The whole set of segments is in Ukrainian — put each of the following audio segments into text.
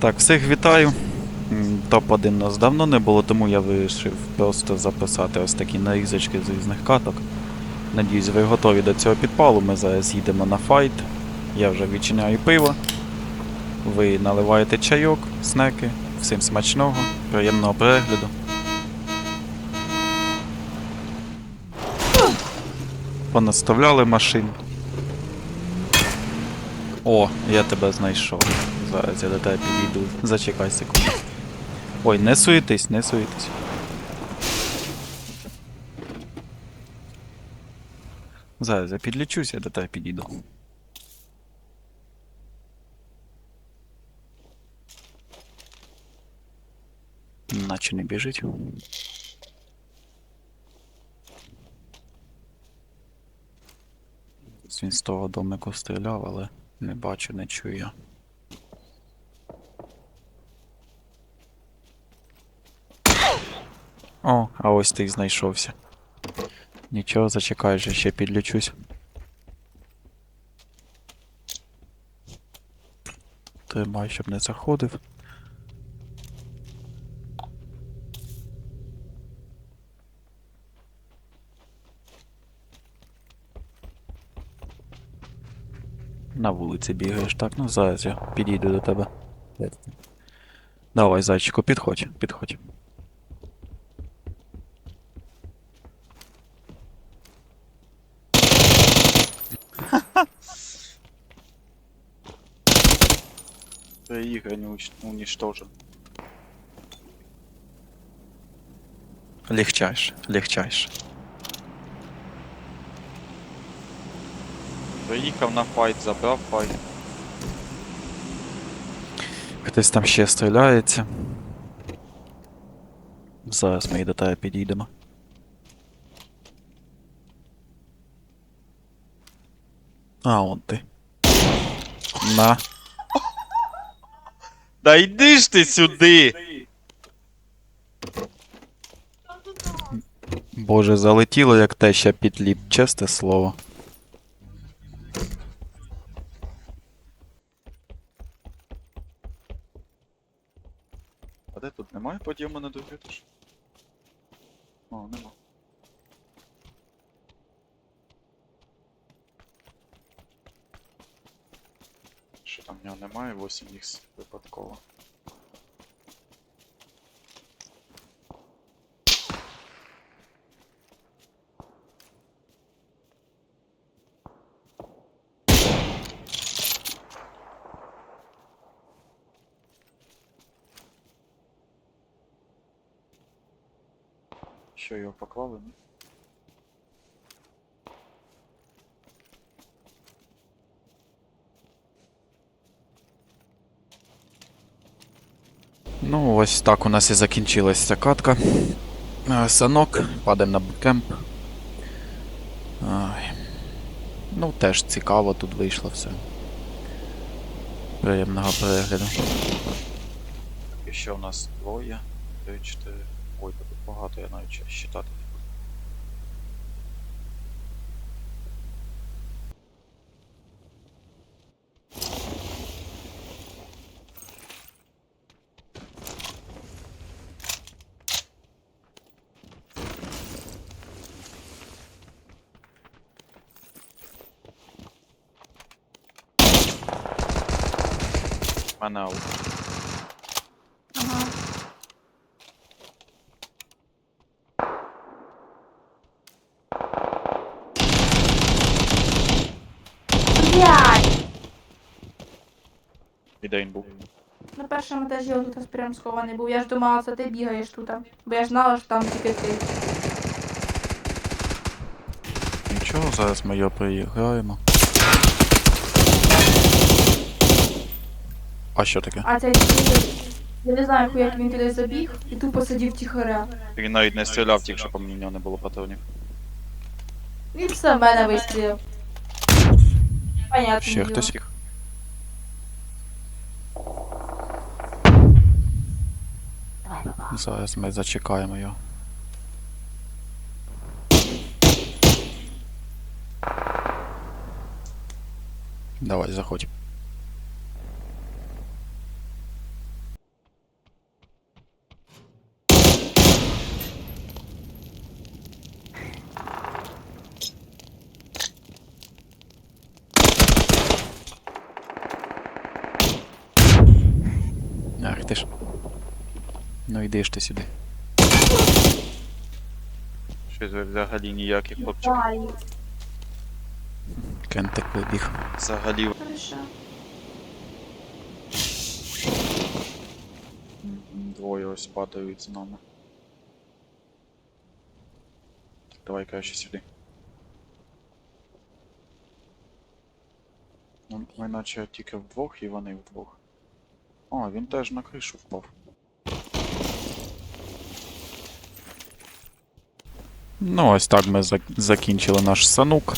Так, всіх вітаю. Топ-1 нас давно не було, тому я вирішив просто записати ось такі нарізочки з різних каток. Надіюсь, ви готові до цього підпалу. Ми зараз їдемо на файт. Я вже відчиняю пиво. Ви наливаєте чайок, снеки. Всім смачного, приємного перегляду. Понаставляли машин. О, я тебе знайшов. Зараз я до тебе підійду. Зачекай секунду. Ой, не суетись, не суетись. Зараз я підлічусь, я до тебе підійду. Наче не біжить. Він з того домику стріляв, але не бачу, не чую. О, а ось ти знайшовся. Нічого, зачекай, же ще підлічусь. Тримай, щоб не заходив. На вулиці бігаєш, так? Ну зараз я підійду до тебе. Давай, зайчику, підходь, підходь. Игры не уничтожен. Легчайше, легчайше. Приїхав на файт, забрав файт. Хтось там ще стріляється. Зараз ми і до тебе підійдемо. А, он ти. На. Да йди ж ти сюди! Боже, залетіло як те ще підліп, честе слово. А де тут немає подйому на другий етаж? О, нема. Що там в нього немає? 8х випадково. Що його поклали? ні? Ну, ось так у нас і закінчилась ця катка. Е, Санок, падаємо на буткемп. Ну, теж цікаво тут вийшло все. Приємного перегляду. І ще у нас двоє, три, чотири. Ой, тут багато, я навіть ще буду. Мене аут. Ага. Блядь! І де він був? На першому етажі он тут прям схований був. Я ж думала, це ти бігаєш тут. Бо я ж знала, що там тільки ти. Нічого, зараз ми його приіграємо. А що таке? А цей Я не знаю, як він туди забіг і тупо сидів тихоря. Він навіть не стріляв, тільки що по мені в нього не було патронів. Він все в мене вистрілив. Понятно. Ще хтось? Зараз ми зачекаємо його. Давай, заходь. Світиш? Ну йди ж ти сюди. Щось ви взагалі ніякі хлопчики. Давай. Кентик вибіг. Взагалі двоє ось падають з нами. Давай краще сюди. Ну, Ми наче тільки вдвох і вони вдвох. О, він теж на кришу впав. Ну, ось так ми закінчили наш санук.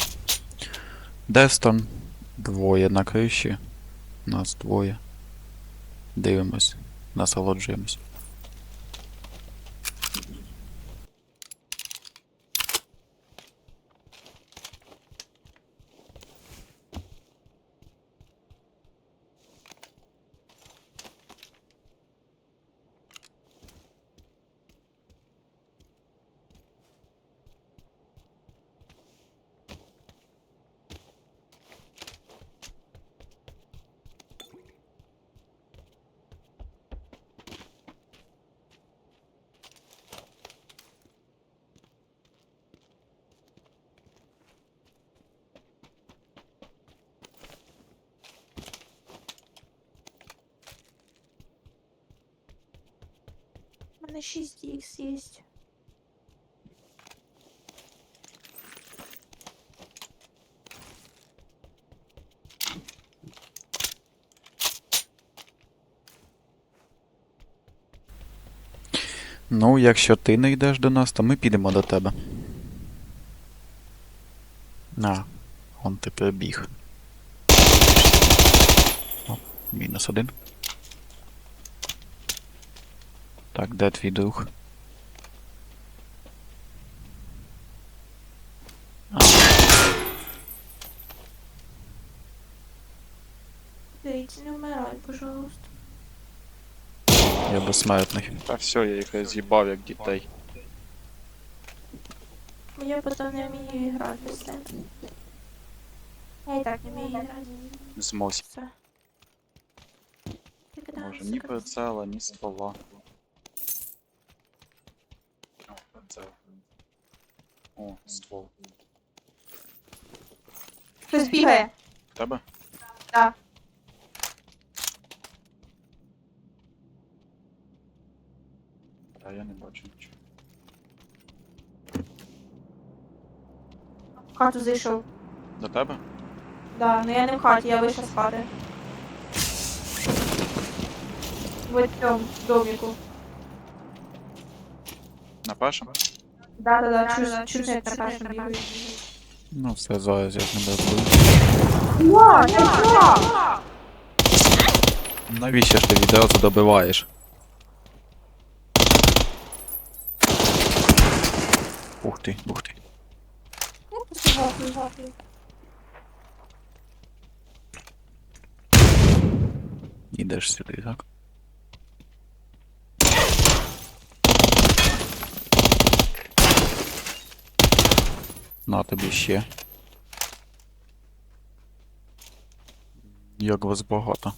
Дестон. Двоє на криші. Нас двоє. Дивимось. Насолоджуємось. Мене 6х є. Ну, якщо ти не йдеш до нас, то ми підемо до тебе. На, он ти прибіг. О, мінус один. Так, де твій? А, Дивіться, не вмирай, пожалуйста. я безсмертний. Та все, я їх роз'їбав як дітей. Я потім не вмію грати тебе. Я і так не вмію грати. Змось. Все. Тільки Може, дам ні секунду. прицела, ні ствола. О, прицел. О, ствол. Хтось бігає. Тебе? Так. Та я не бачу нічого. В хату зайшов. До тебе? Да, ну я не в хаті, я вийшла з хати. В цьому доміку. На першому? Да, да, да, чуть, чуть не на першому бігаю. Ну, все, зараз я з ним розбив. Ва, я що? Навіщо ж ти відразу добиваєш? Ух ти, ух ти. Ідеш сюди, так? На тобі ще. Як вас багато.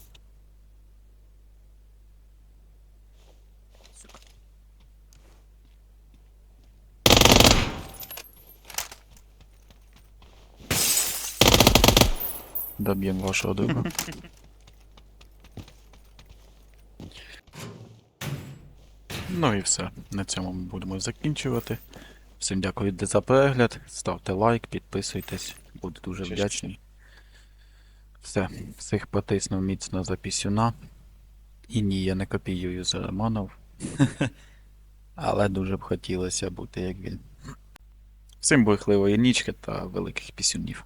Доб'ємо вашого друга. Ну і все. На цьому ми будемо закінчувати. Всім дякую за перегляд. Ставте лайк, підписуйтесь. Буду дуже вдячний. Все, всіх потиснув міцно за пісюна. І ні, я не копіюю за Романов. Але дуже б хотілося бути як він. Всім бурхливої нічки та великих пісюнів.